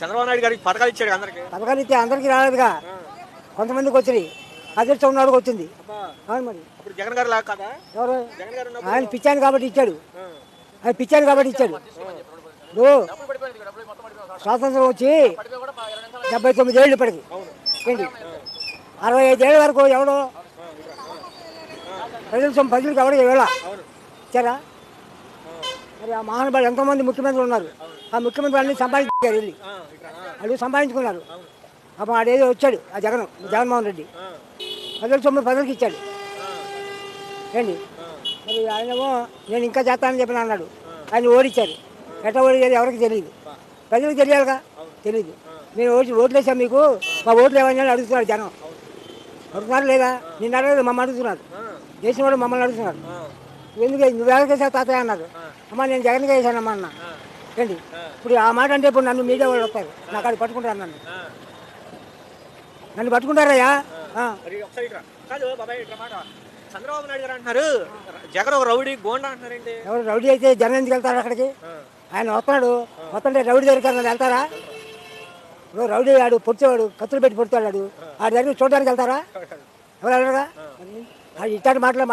చంద్రబాబు నాయుడు గారికి పథకాలు ఇచ్చాడు అందరికి. పథకాలు ఇస్తే అందరికీ రాలేదుగా. కొంతమందికి వచ్చినాయి. అదృష్టం ఉన్నవాడికి వచ్చింది. అవును మరి. ఇప్పుడు జగన్ గారు లాగా కదా? ఎవరు? ఆయన పిచ్చాను కాబట్టి ఇచ్చాడు. ఆయన పిచ్చాను కాబట్టి ఇచ్చాడు. ఇప్పుడు స్వాతంత్రం వచ్చి డెబ్బై తొమ్మిది ఏళ్ళు ఇప్పటికి. ఏంటి? అరవై ఐదు ఏళ్ళ వరకు ఎవడో? ప్రజల ప్రజలకు ఎవడో ఇవ్వాల? ఇచ్చారా? మరి ఆ మహానుభావులు ఎంతోమంది ముఖ్యమంత్రులు ఉన్నారు. ఆ ముఖ్యమంత్రులు అన్ని సంపాదించారు వెళ్ళి వాళ్ళు సంపాదించుకున్నారు అప్పుడు ఆడేదో వచ్చాడు ఆ జగన్ జగన్మోహన్ రెడ్డి ప్రజల సొమ్ము ప్రజలకు ఇచ్చాడు ఏంటి. మరి ఆయనేమో నేను ఇంకా చేస్తానని చెప్పిన అన్నాడు ఆయన ఓడిచ్చారు ఎట్లా ఓడిచారు ఎవరికి తెలియదు ప్రజలకు తెలియాలిగా తెలియదు నేను ఓటు ఓట్లు వేసాం మీకు మా ఓట్లు ఏమని అడుగుతున్నారు జనం అడుగుతున్నారు లేదా నిన్న అడగదు మమ్మల్ని అడుగుతున్నారు చేసిన వాడు మమ్మల్ని అడుగుతున్నారు ఎందుకు నువ్వు ఎవరికి వేసావు తాతయ్య అన్నారు అమ్మ నేను జగన్గా వేసానమ్మా అన్న ఏంటి? ఇప్పుడు ఆ మాట అంటే ఇప్పుడు నన్ను మీడియా వాళ్ళు వస్తారు. నాకు అది పట్టుకుంటారు నన్ను. నన్ను పట్టుకుంటారయ్యా చంద్రబాబు నాయుడు గారు అంటున్నారు. జగన్ ఒక రౌడీ గోండా అంటున్నారేంటి ఎవరు రౌడీ అయితే జనం ఎందుకు వెళ్తారు అక్కడికి? ఆయన వస్తాడు. వస్తుంటే రౌడీ దగ్గరికి ఏమన్నా వెళ్తారా? ఇప్పుడు రౌడీ ఆడు పొడిచేవాడు కత్తులు పెట్టి పొడిచాడు ఆడు. ఆ. దగ్గర చూడడానికి వెళ్తారా? ఎవరు వెళ్ళరుగా ఇట్లాంటి మాటలు